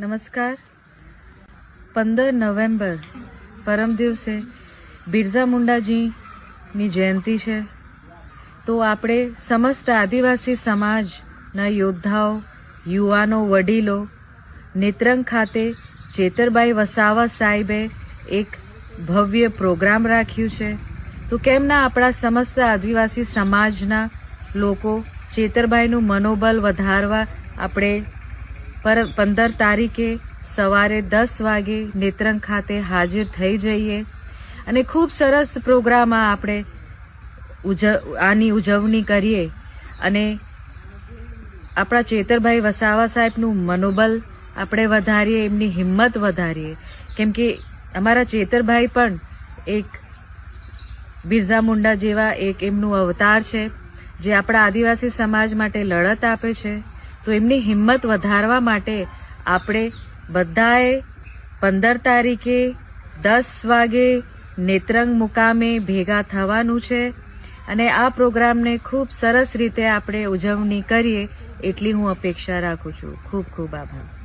નમસ્કાર. પંદર નવેમ્બર, પરમ દિવસે બિરસા મુંડાજીની જયંતિ છે. તો આપણે સમસ્ત આદિવાસી સમાજના યોદ્ધાઓ, યુવાનો, વડીલો, નેત્રંગ ખાતે ચેતરબાઈ વસાવા સાહેબે એક ભવ્ય પ્રોગ્રામ રાખ્યું છે. તો કેમ ના આપણા સમસ્ત આદિવાસી સમાજના લોકો ચેતરબાઈનું મનોબલ વધારવા આપણે પર પંદર તારીખે સવારે દસ વાગે નેત્રંગ ખાતે હાજર થઈ જઈએ. અને ખૂબ સરસ પ્રોગ્રામમાં આપણે ઉજ આની ઉજવણી કરીએ. અને આપણા ચેતરભાઈ વસાવા સાહેબનું મનોબલ આપણે વધારીએ, એમની હિંમત વધારીએ. કેમ કે અમારા ચેતરભાઈ પણ એક બિરસા મુંડા જેવા એક એમનું અવતાર છે, જે આપણા આદિવાસી સમાજ માટે લડત આપે છે. તો એમની હિંમત વધારવા માટે આપણે બધાએ પંદર તારીખે દસ વાગે નેત્રંગ મુકામે ભેગા થવાનું છે અને આ પ્રોગ્રામને ખૂબ સરસ રીતે આપણે ઉજવણી કરીએ એટલી હું અપેક્ષા રાખું છું. ખૂબ ખૂબ આભાર.